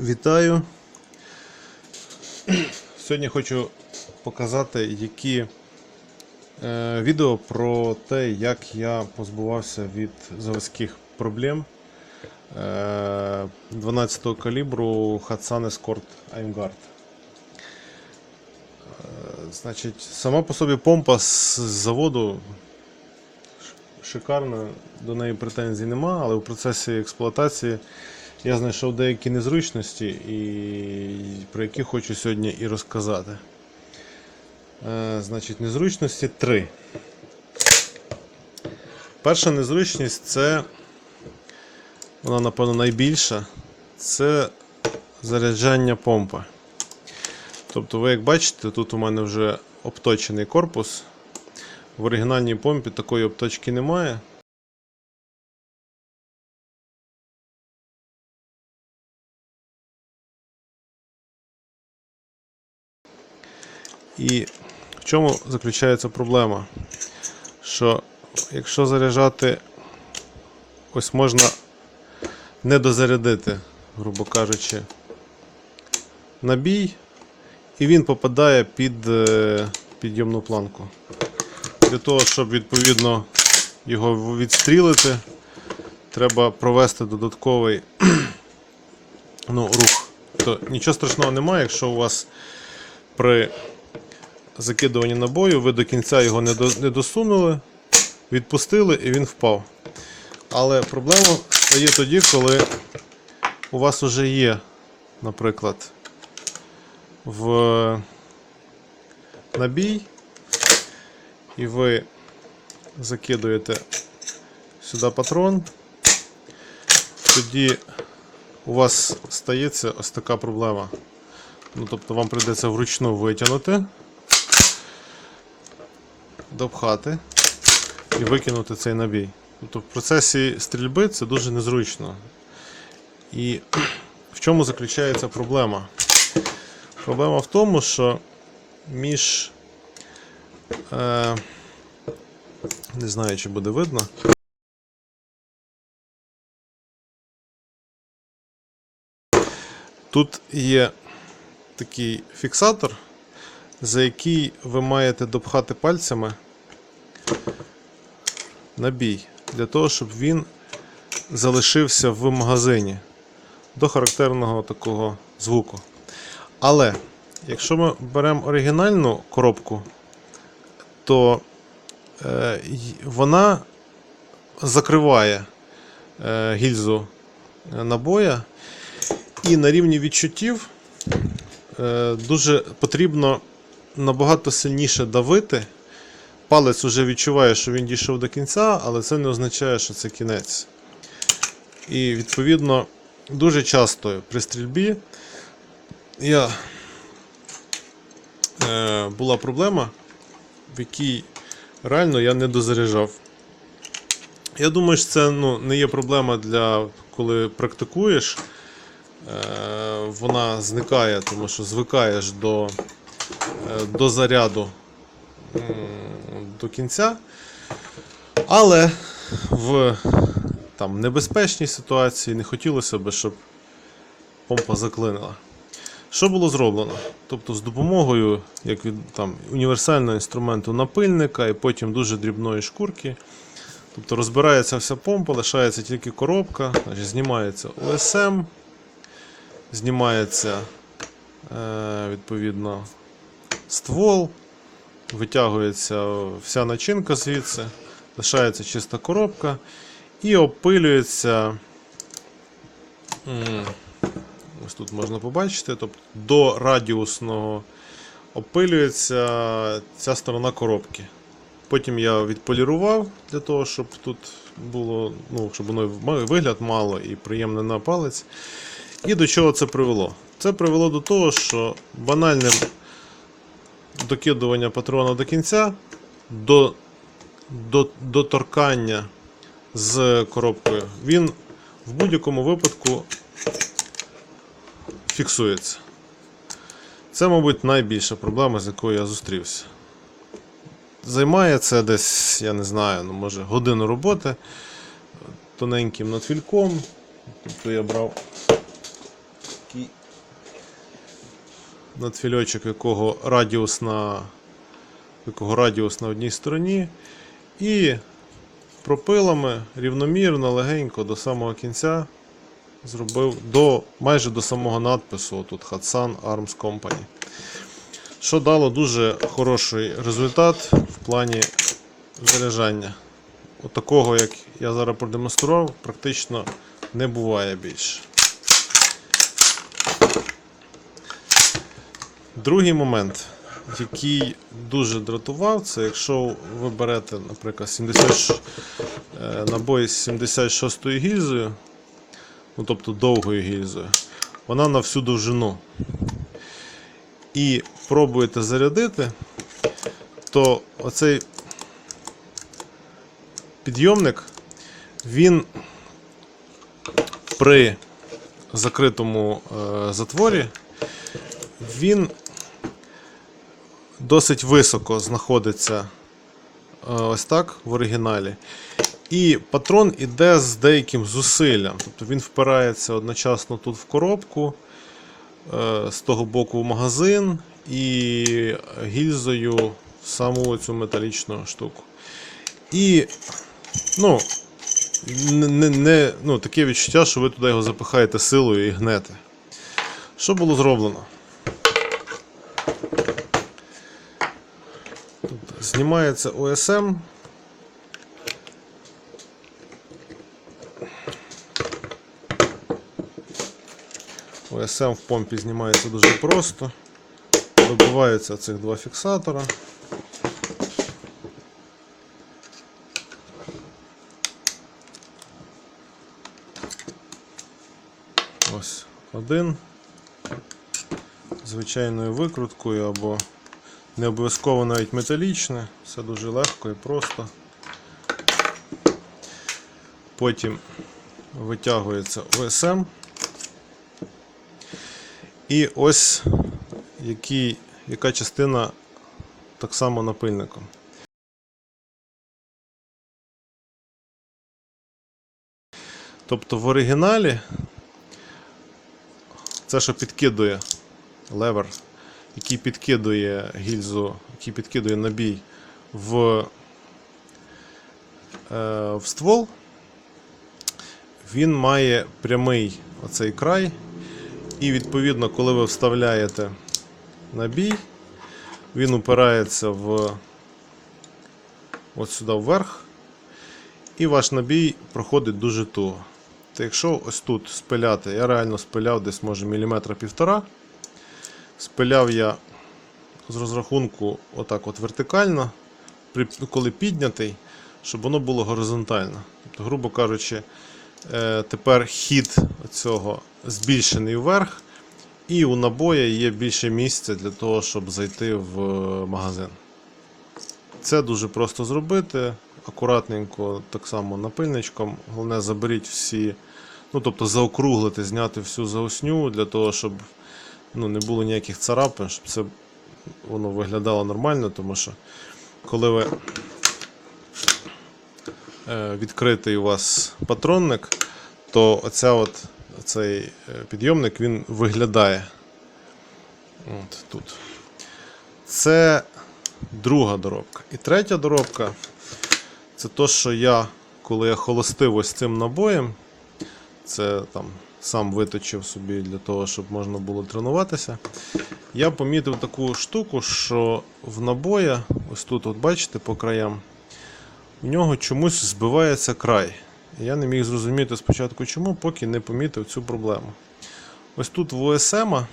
Вітаю. Сьогодні хочу показати, які е, відео про те, як я позбувався від заводських проблем е, 12-го калібру Hatsan Escort Aimguard. Е, Значить, сама по собі помпа з заводу шикарна, до неї претензій нема, але в процесі експлуатації я знайшов деякі незручності, і про які хочу сьогодні і розказати. Е, значить, незручності три. Перша незручність це, вона, напевно, найбільша, це заряджання помпи. Тобто, ви як бачите, тут у мене вже обточений корпус. В оригінальній помпі такої обточки немає. І в чому заключається проблема? Що якщо заряджати, ось можна не дозарядити, грубо кажучи, набій, і він попадає під е, підйомну планку. Для того, щоб відповідно його відстрілити, треба провести додатковий ну, рух. То нічого страшного немає, якщо у вас при закидуванні набою ви до кінця його не, до, не досунули, відпустили і він впав. Але проблема стає тоді, коли у вас вже є, наприклад, в набій, і ви закидуєте сюди патрон, тоді у вас стається ось така проблема. Ну, тобто вам прийдеться вручну витягнути, допхати і викинути цей набій. Тобто в процесі стрільби це дуже незручно. І в чому заключається проблема? Проблема в тому, що між. Е, не знаю, чи буде видно. Тут є такий фіксатор, за який ви маєте допхати пальцями набій, для того, щоб він залишився в магазині до характерного такого звуку. Але якщо ми беремо оригінальну коробку, то е, вона закриває е, гільзу набоя, і на рівні відчуттів е, дуже потрібно набагато сильніше давити. Палець вже відчуває, що він дійшов до кінця, але це не означає, що це кінець. І відповідно дуже часто при стрільбі я, е, була проблема, в якій реально я не дозаряджав. Я думаю, що це ну, не є проблема для коли практикуєш. Е, вона зникає, тому що звикаєш до, е, до заряду до кінця. Але в там, небезпечній ситуації не хотілося б, щоб помпа заклинила. Що було зроблено? Тобто з допомогою як від, там, універсального інструменту напильника і потім дуже дрібної шкурки. Тобто розбирається вся помпа, лишається тільки коробка, значить, знімається ОСМ, знімається е, відповідно ствол, витягується вся начинка звідси, лишається чиста коробка і опилюється. Ось тут можна побачити, тобто до радіусного опилюється ця сторона коробки. Потім я відполірував для того, щоб тут було, ну, щоб воно вигляд мало і приємне на палець. І до чого це привело? Це привело до того, що банальне докидування патрона до кінця, до, до, до торкання з коробкою, він в будь-якому випадку фіксується. Це, мабуть, найбільша проблема, з якою я зустрівся. Займає це десь, я не знаю, ну, може годину роботи тоненьким надфільком. Тобто я брав надфільочок, якого радіус на, якого радіус на одній стороні. І пропилами рівномірно, легенько до самого кінця зробив до, майже до самого надпису тут Hudson Arms Company. Що дало дуже хороший результат в плані заряджання. От такого, як я зараз продемонстрував, практично не буває більше. Другий момент, який дуже дратував, це якщо ви берете, наприклад, 70, е, набої з 76-ю гільзою, ну тобто довгою гільзою, вона на всю довжину. І пробуєте зарядити, то оцей підйомник, він при закритому е, затворі, він досить високо знаходиться е, ось так в оригіналі. І патрон іде з деяким зусиллям. Тобто він впирається одночасно тут в коробку, е, з того боку в магазин і гільзою в саму цю металічну штуку. І ну, не, не, ну, таке відчуття, що ви туди його запихаєте силою і гнете. Що було зроблено? Знімається OSM. OSM в помпі знімається дуже просто. Вибиваються цих два фіксатора. Ось один. Звичайною викруткою або не обов'язково навіть металічне. Все дуже легко і просто. Потім витягується ОСМ. І ось який, яка частина так само напильником. Тобто в оригіналі це, що підкидує левер, який підкидує гільзу, який підкидує набій в, е, в ствол, він має прямий оцей край. І відповідно, коли ви вставляєте набій, він упирається в от сюди вверх, і ваш набій проходить дуже туго. Та якщо ось тут спиляти, я реально спиляв десь може міліметра півтора. Спиляв я з розрахунку отак от вертикально, коли піднятий, щоб воно було горизонтально. Тобто, грубо кажучи, е, тепер хід цього збільшений вверх, і у набоя є більше місця для того, щоб зайти в магазин. Це дуже просто зробити. Акуратненько, так само напильничком. Головне, заберіть всі, ну тобто заокруглити, зняти всю заосню для того, щоб ну, не було ніяких царапин, щоб це воно виглядало нормально, тому що коли ви е, відкритий у вас патронник, то оця от, цей е, підйомник він виглядає. От тут. Це друга доробка. І третя доробка це то, що я, коли я холостив ось цим набоєм, це там сам виточив собі для того, щоб можна було тренуватися. Я помітив таку штуку, що в набоя, ось тут, от бачите, по краям, в нього чомусь збивається край. Я не міг зрозуміти спочатку чому, поки не помітив цю проблему. Ось тут в ОСМ е,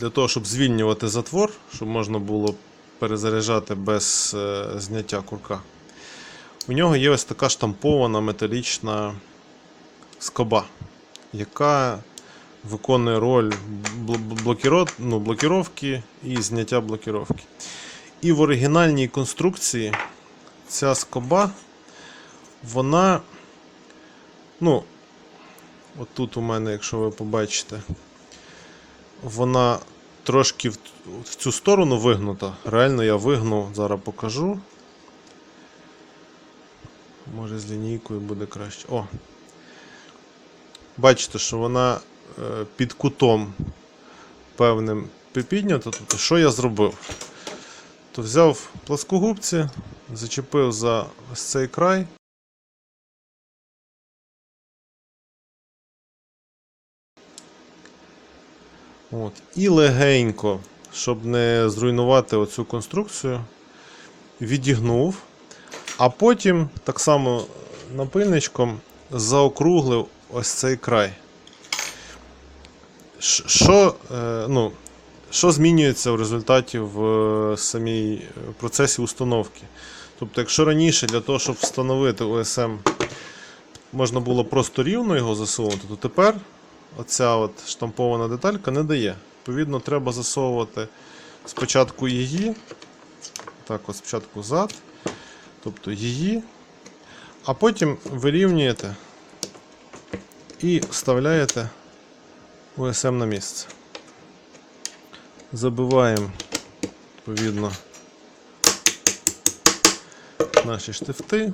для того, щоб звільнювати затвор, щоб можна було перезаряджати без е, зняття курка. У нього є ось така штампована металічна скоба, яка виконує роль ну, блокіровки і зняття блокіровки. І в оригінальній конструкції ця скоба, вона, ну, от тут у мене, якщо ви побачите, вона трошки в цю сторону вигнута. Реально я вигнув, зараз покажу. Може з лінійкою буде краще. О! Бачите, що вона е, під кутом певним піднято. Тобто, що я зробив? То взяв плоскогубці, зачепив за ось цей край. От. І легенько, щоб не зруйнувати оцю конструкцію, відігнув, а потім так само напильничком заокруглив ось цей край. Що, е, ну, що змінюється в результаті в е, самій е, процесі установки? Тобто, якщо раніше для того, щоб встановити ОСМ, можна було просто рівно його засунути, то тепер оця от штампована деталька не дає. Відповідно, треба засовувати спочатку її, так, от спочатку зад, тобто її, а потім вирівнюєте і вставляєте ОСМ на місце. Забиваємо, відповідно, наші штифти.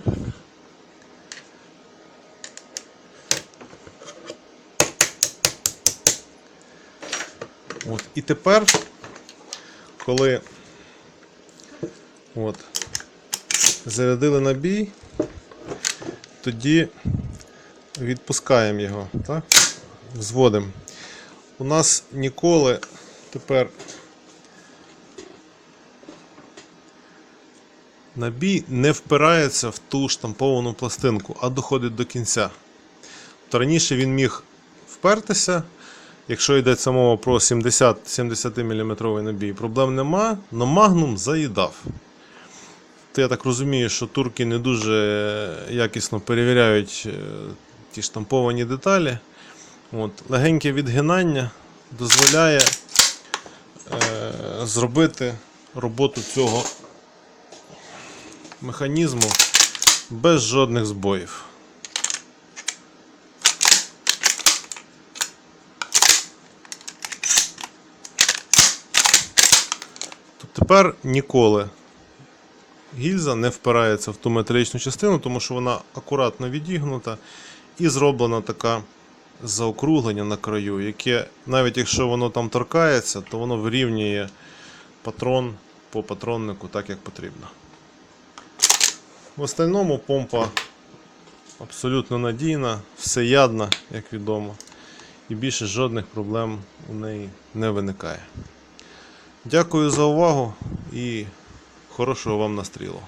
От. І тепер, коли от, зарядили набій, тоді відпускаємо його, так? взводимо. У нас ніколи тепер набій не впирається в ту штамповану пластинку, а доходить до кінця. То раніше він міг впертися, якщо йдеться мова про 70-70 мм набій, проблем нема, але магнум заїдав. То я так розумію, що турки не дуже якісно перевіряють е, ті штамповані деталі. От, легеньке відгинання дозволяє е, зробити роботу цього механізму без жодних збоїв. Тепер ніколи гільза не впирається в ту металічну частину, тому що вона акуратно відігнута і зроблена така заокруглення на краю, яке, навіть якщо воно там торкається, то воно вирівнює патрон по патроннику так, як потрібно. В остальному помпа абсолютно надійна, всеядна, як відомо, і більше жодних проблем у неї не виникає. Дякую за увагу і хорошого вам настрілу.